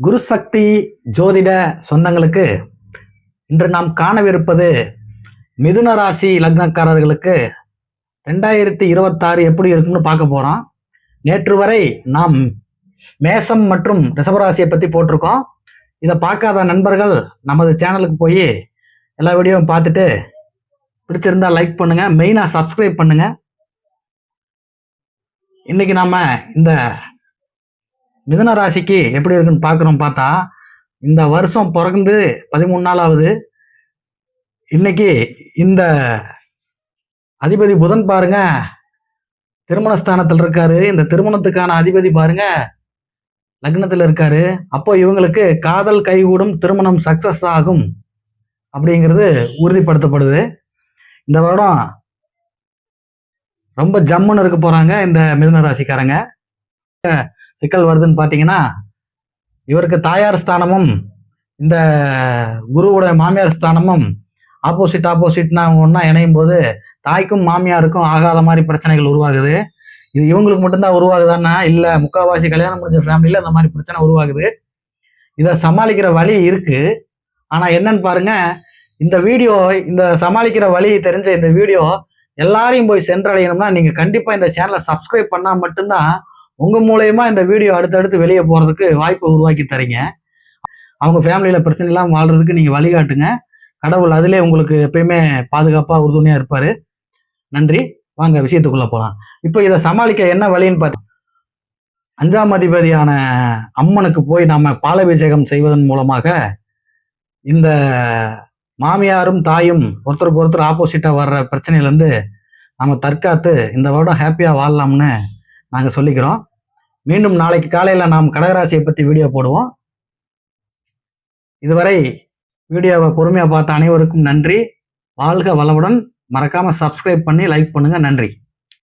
குரு சக்தி ஜோதிட சொந்தங்களுக்கு இன்று நாம் காணவிருப்பது மிதுன ராசி லக்னக்காரர்களுக்கு ரெண்டாயிரத்தி இருபத்தாறு எப்படி இருக்குன்னு பார்க்க போகிறோம் நேற்று வரை நாம் மேசம் மற்றும் ரிஷபராசியை பற்றி போட்டிருக்கோம். இதை பார்க்காத நண்பர்கள் நமது சேனலுக்கு போய் எல்லா வீடியோவும் பார்த்துட்டு பிடிச்சிருந்தா லைக் பண்ணுங்கள் மெயினாக சப்ஸ்கிரைப் பண்ணுங்கள் இன்றைக்கி நாம் இந்த மிதன ராசிக்கு எப்படி இருக்குன்னு பார்க்குறோம் பார்த்தா இந்த வருஷம் பிறந்து பதிமூணு நாள் ஆகுது. இன்னைக்கு இந்த அதிபதி புதன் பாருங்க திருமணஸ்தானத்தில் இருக்காரு. இந்த திருமணத்துக்கான அதிபதி பாருங்க லக்னத்தில் இருக்காரு. அப்போ இவங்களுக்கு காதல் கைகூடும் திருமணம் சக்சஸ் ஆகும் அப்படிங்கிறது உறுதிப்படுத்தப்படுது. இந்த வருடம் ரொம்ப ஜம்முன்னு இருக்க போறாங்க இந்த மிதுன ராசிக்காரங்க. சிக்கல் வருதுன்னு பார்த்தீங்கன்னா இவருக்கு தாயார் ஸ்தானமும் இந்த குருவோட மாமியார் ஸ்தானமும் ஆப்போசிட் ஆப்போசிட்னா அவங்க ஒன்றா இணையும் போது தாய்க்கும் மாமியாருக்கும் ஆகாத மாதிரி பிரச்சனைகள் உருவாகுது. இது இவங்களுக்கு மட்டும்தான் உருவாகுதான்னா இல்லை முக்கால்வாசி கல்யாணம் முடிஞ்ச ஃபேமிலியில் அந்த மாதிரி பிரச்சனை உருவாகுது. இதை சமாளிக்கிற வழி இருக்குது ஆனால் என்னன்னு பாருங்க இந்த வீடியோ இந்த சமாளிக்கிற வழி தெரிஞ்ச இந்த வீடியோ எல்லாரையும் போய் சென்றடையணும்னா நீங்கள் கண்டிப்பாக இந்த சேனலை சப்ஸ்கிரைப் பண்ணால் மட்டும்தான் உங்க மூலயமா இந்த வீடியோ அடுத்தடுத்து வெளியே போறதுக்கு வாய்ப்பை உருவாக்கி தரீங்க. அவங்க ஃபேமிலியில பிரச்சனை இல்லாமல் வாழ்றதுக்கு நீங்க வழிகாட்டுங்க. கடவுள் அதிலே உங்களுக்கு எப்பயுமே பாதுகாப்பா உறுதுணையா இருப்பாரு. நன்றி. வாங்க விஷயத்துக்குள்ள போகலாம் இப்போ இதை சமாளிக்க என்ன வழின்னு பார்த்தா அஞ்சாம் அதிபதியான அம்மனுக்கு போய் நாம பாலாபிஷேகம் செய்வதன் மூலமாக இந்த மாமியாரும் தாயும் ஒருத்தருக்கு ஒருத்தர் ஆப்போசிட்டாக வர்ற பிரச்சனையிலேருந்து நம்ம தற்காத்து இந்த வருடம் ஹாப்பியாக வாழலாம்னு நாங்கள் சொல்லிக்கிறோம். மீண்டும் நாளைக்கு காலையில் நாம் கடகராசியை பற்றி வீடியோ போடுவோம். இதுவரை வீடியோவை பொறுமையாக பார்த்த அனைவருக்கும் நன்றி. வாழ்க வளமுடன். மறக்காமல் சப்ஸ்கிரைப் பண்ணி லைக் பண்ணுங்கள் நன்றி.